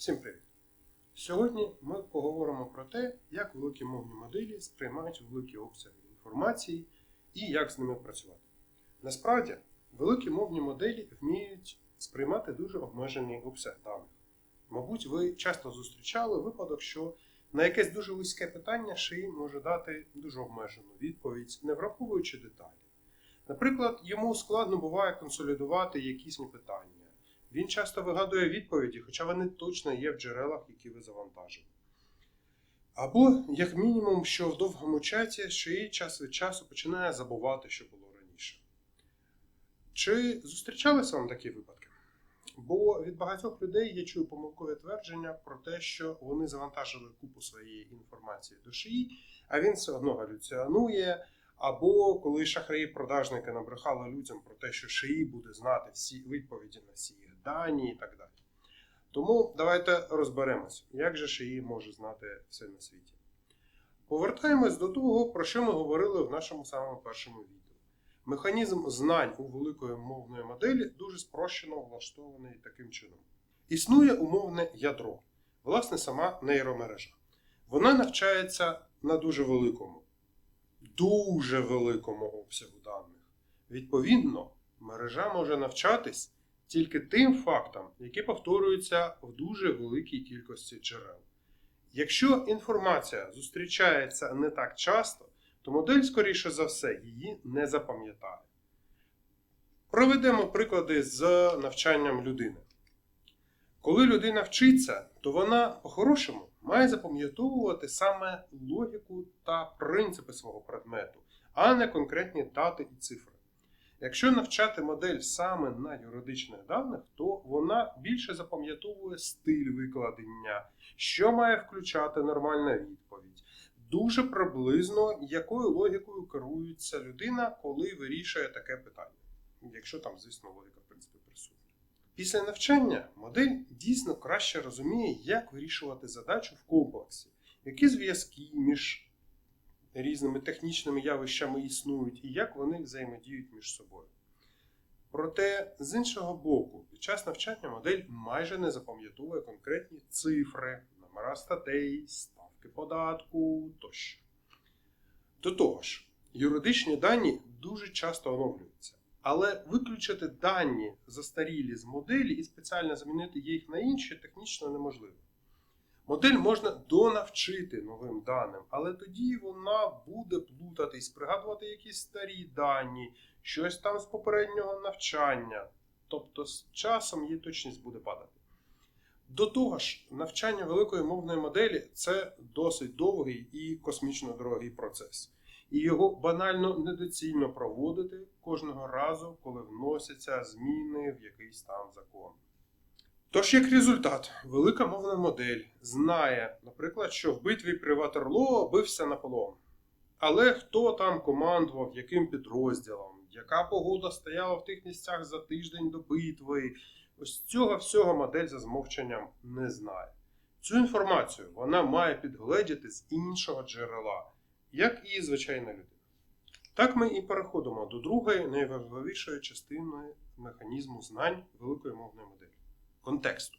Всім привіт! Сьогодні ми поговоримо про те, як великі мовні моделі сприймають великі обсяги інформації і як з ними працювати. Насправді, великі мовні моделі вміють сприймати дуже обмежений обсяг даних. Мабуть, ви часто зустрічали випадок, що на якесь дуже вузьке питання шиї може дати дуже обмежену відповідь, не враховуючи деталі. Наприклад, йому складно буває консолідувати якісь питання. Він часто вигадує відповіді, хоча вони точно є в джерелах, які ви завантажили. Або, як мінімум, що в довгому чаті шиї час від часу починає забувати, що було раніше. Чи зустрічалися вам такі випадки? Бо від багатьох людей я чую помилкове твердження про те, що вони завантажили купу своєї інформації до шиї, а він все одно галюціонує. Або коли шахраї-продажники набрехали людям про те, що шиї буде знати всі відповіді на всі дані і так далі. Тому давайте розберемось, як же шиї може знати все на світі. Повертаємось до того, про що ми говорили в нашому самому першому відео. Механізм знань у великої мовної моделі дуже спрощено влаштований таким чином. Існує умовне ядро, власне, сама нейромережа. Вона навчається на дуже великому дуже великому обсягу даних. Відповідно, мережа може навчатись тільки тим фактам, які повторюються в дуже великій кількості джерел. Якщо інформація зустрічається не так часто, то модель, скоріше за все, її не запам'ятає. Проведемо приклади з навчанням людини. Коли людина вчиться, то вона по-хорошому має запам'ятовувати саме логіку та принципи свого предмету, а не конкретні дати і цифри. Якщо навчати модель саме на юридичних даних, то вона більше запам'ятовує стиль викладення, що має включати нормальна відповідь. Дуже приблизно, якою логікою керується людина, коли вирішує таке питання. Якщо там, звісно, логіка, в принципі, присутня. Після навчання модель дійсно краще розуміє, як вирішувати задачу в комплексі, які зв'язки між різними технічними явищами існують і як вони взаємодіють між собою. Проте, з іншого боку, під час навчання модель майже не запам'ятовує конкретні цифри, номера статей, ставки податку тощо. До того ж, юридичні дані дуже часто оновлюються. Але виключити дані застарілі з моделі і спеціально замінити їх на інші технічно неможливо. Модель можна донавчити новим даним, але тоді вона буде плутатись, пригадувати якісь старі дані, щось там з попереднього навчання. Тобто з часом її точність буде падати. До того ж, навчання великої мовної моделі це досить довгий і космічно дорогий процес і його банально недоцільно проводити кожного разу, коли вносяться зміни в якийсь там закон. Тож, як результат, велика мовна модель знає, наприклад, що в битві при Ватерлоо бився Наполеон. Але хто там командував, яким підрозділом, яка погода стояла в тих місцях за тиждень до битви, ось цього всього модель за змовченням не знає. Цю інформацію вона має підгледіти з іншого джерела як і звичайна людина. Так ми і переходимо до другої найважливішої частини механізму знань великої мовної моделі контексту.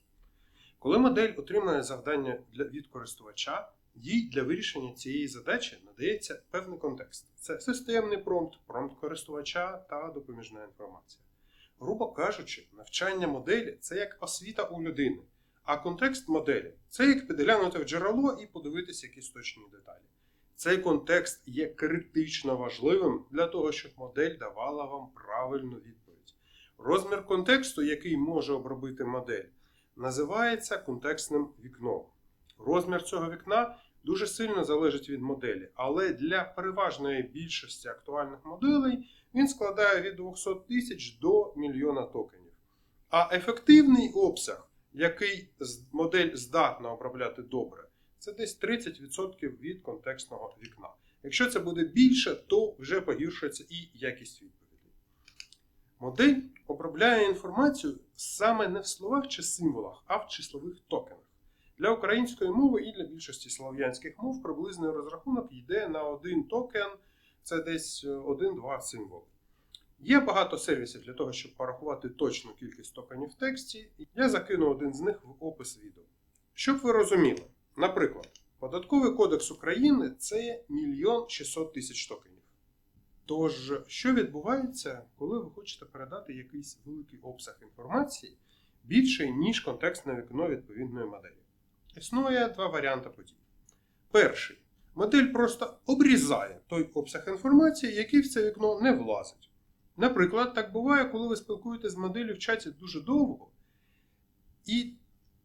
Коли модель отримує завдання від користувача, їй для вирішення цієї задачі надається певний контекст. Це системний промпт, промпт користувача та допоміжна інформація. Грубо кажучи, навчання моделі це як освіта у людини, а контекст моделі це як підглянути в джерело і подивитися якісь точні деталі. Цей контекст є критично важливим для того, щоб модель давала вам правильну відповідь. Розмір контексту, який може обробити модель, називається контекстним вікном. Розмір цього вікна дуже сильно залежить від моделі, але для переважної більшості актуальних моделей він складає від 200 тисяч до мільйона токенів. А ефективний обсяг, який модель здатна обробляти добре, це десь 30% від контекстного вікна. Якщо це буде більше, то вже погіршується і якість відповідей. Модель обробляє інформацію саме не в словах чи символах, а в числових токенах. Для української мови і для більшості слов'янських мов приблизний розрахунок йде на один токен, це десь 1-2 символи. Є багато сервісів для того, щоб порахувати точну кількість токенів в тексті. Я закину один з них в опис відео. Щоб ви розуміли, наприклад, Податковий кодекс України це мільйон 600 тисяч токенів. Тож, що відбувається, коли ви хочете передати якийсь великий обсяг інформації більший, ніж контекстне вікно відповідної моделі? Існує два варіанти подій. Перший. Модель просто обрізає той обсяг інформації, який в це вікно не влазить. Наприклад, так буває, коли ви спілкуєтесь з моделлю в чаті дуже довго, і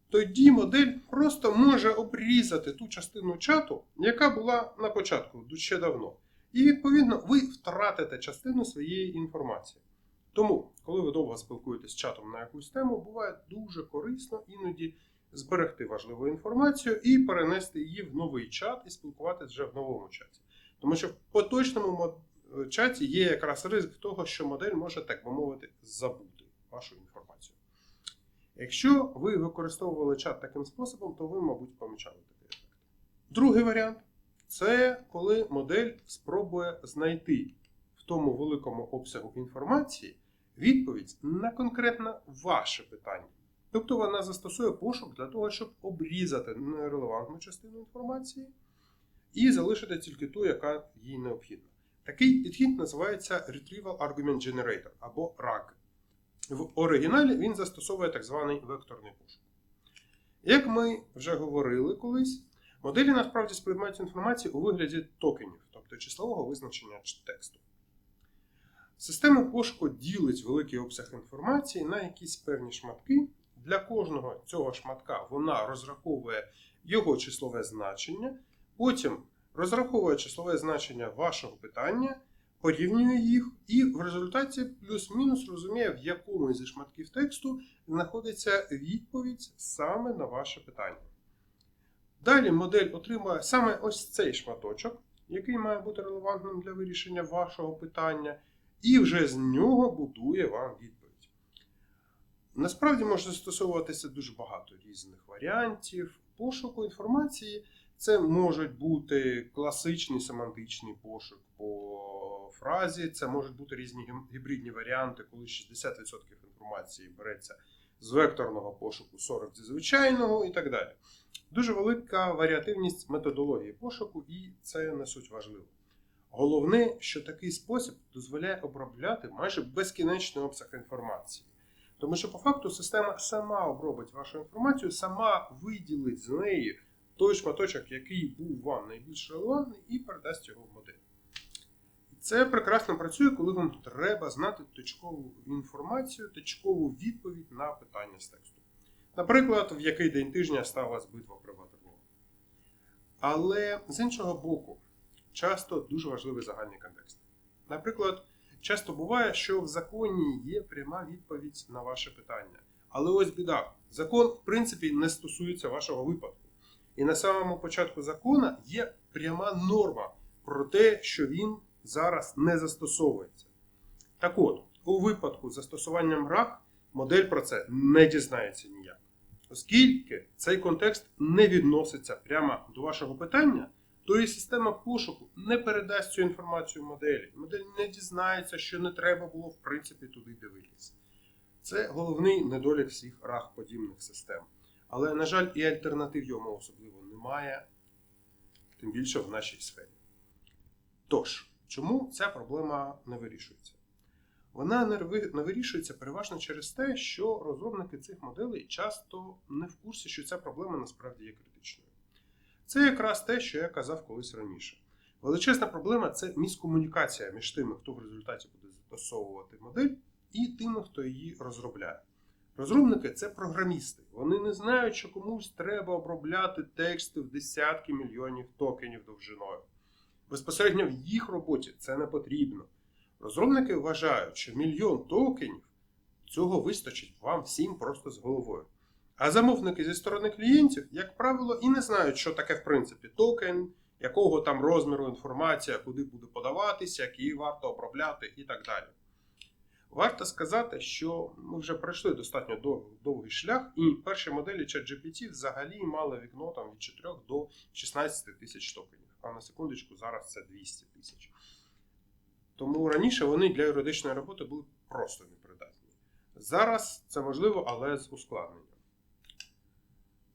тоді модель просто може обрізати ту частину чату, яка була на початку ще давно. І відповідно ви втратите частину своєї інформації. Тому, коли ви довго спілкуєтесь з чатом на якусь тему, буває дуже корисно іноді зберегти важливу інформацію і перенести її в новий чат і спілкуватися вже в новому чаті. Тому що в поточному чаті є якраз ризик того, що модель може, так би мовити, забути вашу інформацію. Якщо ви використовували чат таким способом, то ви, мабуть, помічали такий ефект. Другий варіант це коли модель спробує знайти в тому великому обсягу інформації відповідь на конкретно ваше питання. Тобто вона застосує пошук для того, щоб обрізати нерелевантну частину інформації і залишити тільки ту, яка їй необхідна. Такий підхід називається Retrieval Argument Generator або RAG. В оригіналі він застосовує так званий векторний пошук. Як ми вже говорили колись, моделі насправді сприймають інформацію у вигляді токенів, тобто числового визначення тексту. Система пошуку ділить великий обсяг інформації на якісь певні шматки. Для кожного цього шматка вона розраховує його числове значення, потім розраховує числове значення вашого питання, порівнює їх і в результаті плюс-мінус розуміє, в якому зі шматків тексту знаходиться відповідь саме на ваше питання. Далі модель отримує саме ось цей шматочок, який має бути релевантним для вирішення вашого питання, і вже з нього будує вам відповідь. Насправді може застосовуватися дуже багато різних варіантів пошуку інформації. Це можуть бути класичний семантичний пошук по фразі, це можуть бути різні гібридні варіанти, коли 60% інформації береться з векторного пошуку, 40% зі звичайного і так далі. Дуже велика варіативність методології пошуку, і це не суть важливо. Головне, що такий спосіб дозволяє обробляти майже безкінечний обсяг інформації. Тому що по факту система сама обробить вашу інформацію, сама виділить з неї той шматочок, який був вам найбільш релевантний, і передасть його в модель. Це прекрасно працює, коли вам треба знати точкову інформацію, точкову відповідь на питання з тексту. Наприклад, в який день тижня сталася битва при Ватерлоо. Але з іншого боку, часто дуже важливий загальний контекст. Наприклад, часто буває, що в законі є пряма відповідь на ваше питання. Але ось біда. Закон, в принципі, не стосується вашого випадку. І на самому початку закону є пряма норма про те, що він зараз не застосовується. Так от, у випадку застосуванням RAG модель про це не дізнається ніяк. Оскільки цей контекст не відноситься прямо до вашого питання, то і система пошуку не передасть цю інформацію моделі. Модель не дізнається, що не треба було в принципі туди дивитися. Це головний недолік всіх раг подібних систем. Але, на жаль, і альтернатив йому особливо немає, тим більше в нашій сфері. Тож, чому ця проблема не вирішується? Вона не вирішується переважно через те, що розробники цих моделей часто не в курсі, що ця проблема насправді є критичною. Це якраз те, що я казав колись раніше. Величезна проблема це міскомунікація між тими, хто в результаті буде застосовувати модель, і тими, хто її розробляє. Розробники це програмісти. Вони не знають, що комусь треба обробляти тексти в десятки мільйонів токенів довжиною. Безпосередньо в їх роботі це не потрібно. Розробники вважають, що мільйон токенів цього вистачить вам всім просто з головою. А замовники зі сторони клієнтів, як правило, і не знають, що таке в принципі токен, якого там розміру інформація, куди буде подаватися, як її варто обробляти і так далі. Варто сказати, що ми вже пройшли достатньо дов- довгий шлях, і перші моделі ChatGPT взагалі мали вікно там від 4 до 16 тисяч токенів. А на секундочку, зараз це 200 тисяч. Тому раніше вони для юридичної роботи були просто непридатні. Зараз це можливо, але з ускладненням.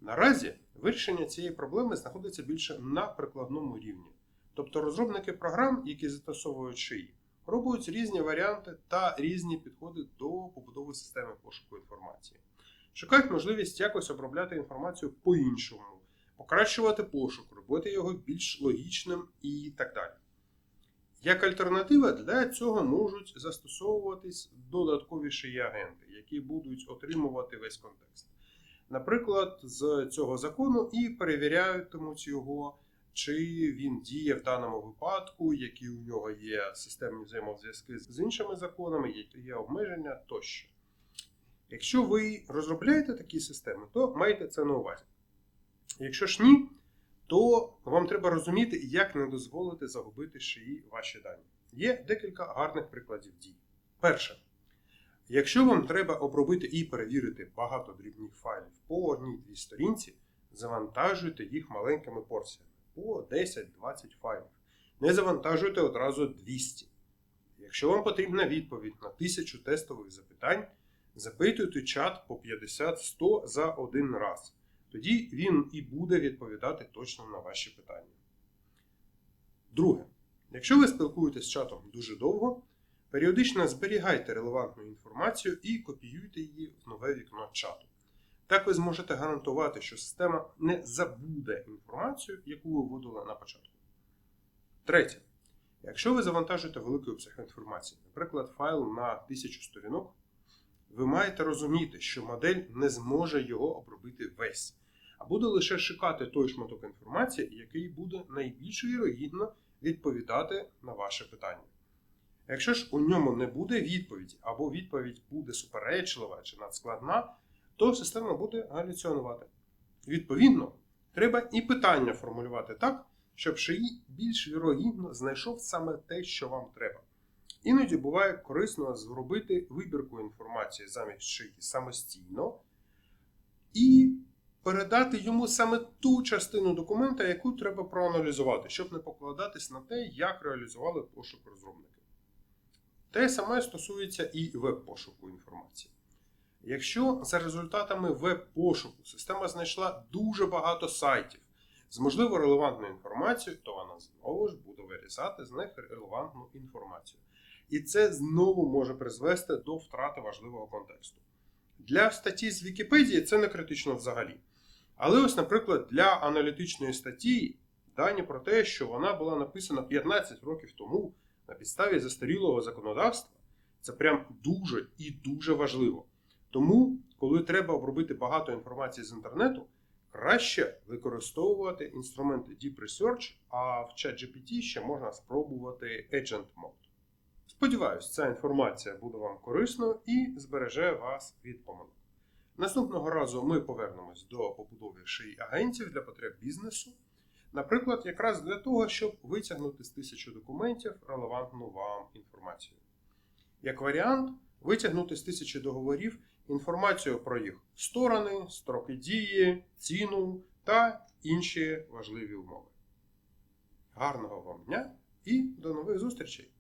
Наразі Вирішення цієї проблеми знаходиться більше на прикладному рівні. Тобто розробники програм, які застосовують шиї, пробують різні варіанти та різні підходи до побудови системи пошуку інформації. Шукають можливість якось обробляти інформацію по-іншому, покращувати пошук, робити його більш логічним і так далі. Як альтернатива для цього можуть застосовуватись додаткові шиї агенти, які будуть отримувати весь контекст. Наприклад, з цього закону і перевірятимуть його, чи він діє в даному випадку, які у нього є системні взаємозв'язки з іншими законами, які є обмеження тощо. Якщо ви розробляєте такі системи, то майте це на увазі. Якщо ж ні, то вам треба розуміти, як не дозволити загубити шиї ваші дані. Є декілька гарних прикладів дій. Перше. Якщо вам треба обробити і перевірити багато дрібних файлів по одній-дві сторінці, завантажуйте їх маленькими порціями по 10-20 файлів. Не завантажуйте одразу 200. Якщо вам потрібна відповідь на 1000 тестових запитань, запитуйте чат по 50-100 за один раз. Тоді він і буде відповідати точно на ваші питання. Друге. Якщо ви спілкуєтесь з чатом дуже довго, періодично зберігайте релевантну інформацію і копіюйте її в нове вікно чату. Так ви зможете гарантувати, що система не забуде інформацію, яку ви вводили на початку. Третє. Якщо ви завантажуєте великий обсяг інформації, наприклад, файл на 1000 сторінок, ви маєте розуміти, що модель не зможе його обробити весь, а буде лише шукати той шматок інформації, який буде найбільш вірогідно відповідати на ваше питання. Якщо ж у ньому не буде відповіді, або відповідь буде суперечлива чи надскладна, то система буде галюціонувати. Відповідно, треба і питання формулювати так, щоб шиї більш вірогідно знайшов саме те, що вам треба. Іноді буває корисно зробити вибірку інформації замість шиї самостійно і передати йому саме ту частину документа, яку треба проаналізувати, щоб не покладатись на те, як реалізували пошук розробники. Те саме стосується і веб-пошуку інформації. Якщо за результатами веб-пошуку система знайшла дуже багато сайтів з можливо релевантною інформацією, то вона знову ж буде вирізати з них релевантну інформацію. І це знову може призвести до втрати важливого контексту. Для статті з Вікіпедії це не критично взагалі. Але ось, наприклад, для аналітичної статті дані про те, що вона була написана 15 років тому на підставі застарілого законодавства, це прям дуже і дуже важливо. Тому, коли треба обробити багато інформації з інтернету, краще використовувати інструменти Deep Research, а в ChatGPT ще можна спробувати Agent Mode. Сподіваюсь, ця інформація буде вам корисною і збереже вас від помилок. Наступного разу ми повернемось до побудови шиї агентів для потреб бізнесу. Наприклад, якраз для того, щоб витягнути з тисячі документів релевантну вам інформацію. Як варіант, витягнути з тисячі договорів інформацію про їх сторони, строки дії, ціну та інші важливі умови. Гарного вам дня і до нових зустрічей!